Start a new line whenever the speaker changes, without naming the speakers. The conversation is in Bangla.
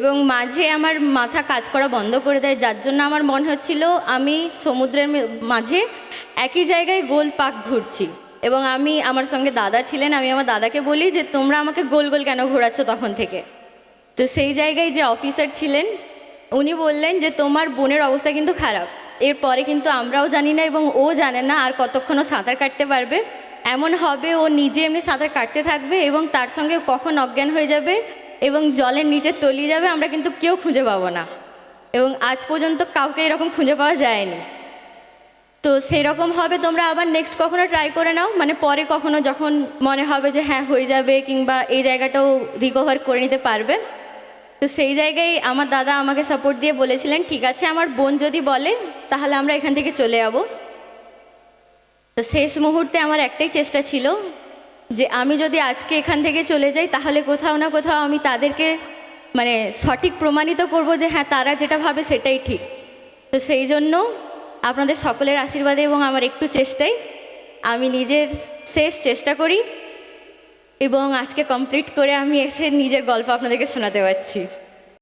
এবং মাঝে আমার মাথা কাজ করা বন্ধ করে দেয়, যার জন্য আমার মনে হচ্ছিল আমি সমুদ্রের মাঝে একই জায়গায় গোল পাক ঘুরছি। এবং আমি, আমার সঙ্গে দাদা ছিলেন, আমি আমার দাদাকে বলি যে, তোমরা আমাকে গোল গোল কেন ঘোরাচ্ছ তখন থেকে? তো সেই জায়গায় যে অফিসার ছিলেন, উনি বললেন যে, তোমার বোনের অবস্থা কিন্তু খারাপ। এরপরে কিন্তু আমরাও জানি না এবং ও জানে না আর কতক্ষণ ও সাঁতার কাটতে পারবে। এমন হবে ও নিজে এমনি সাঁতার কাটতে থাকবে এবং তার সঙ্গে কখন অজ্ঞান হয়ে যাবে এবং জলের নিচে তলিয়ে যাবে, আমরা কিন্তু কেউ খুঁজে পাবো না। এবং আজ পর্যন্ত কাউকে এরকম খুঁজে পাওয়া যায়নি। তো সেই রকম হবে, তোমরা আবার নেক্সট কখনো ট্রাই করে নাও। মানে পরে কখনো যখন মনে হবে যে হ্যাঁ হয়ে যাবে, কিংবা এই জায়গাটাও রিকভার করে নিতে পারবে। তো সেই জায়গায় আমার দাদা আমাকে সাপোর্ট দিয়ে বলেছিলেন, ঠিক আছে, আমার বোন যদি বলে, তাহলে আমরা এখান থেকে চলে যাব। তো শেষ মুহূর্তে আমার একটাই চেষ্টা ছিল যে আমি যদি আজকে এখান থেকে চলে যাই, তাহলে কোথাও না কোথাও আমি তাদেরকে মানে সঠিক প্রমাণিত করব যে হ্যাঁ তারা যেটা ভাবে সেটাই ঠিক। তো সেই জন্য আপনাদের সকলের আশীর্বাদে এবং আমার একটু চেষ্টাই, আমি নিজের শেষ চেষ্টা করি এবং আজকে কমপ্লিট করে আমি এসে নিজের গল্প আপনাদেরকে শোনাতে পারছি।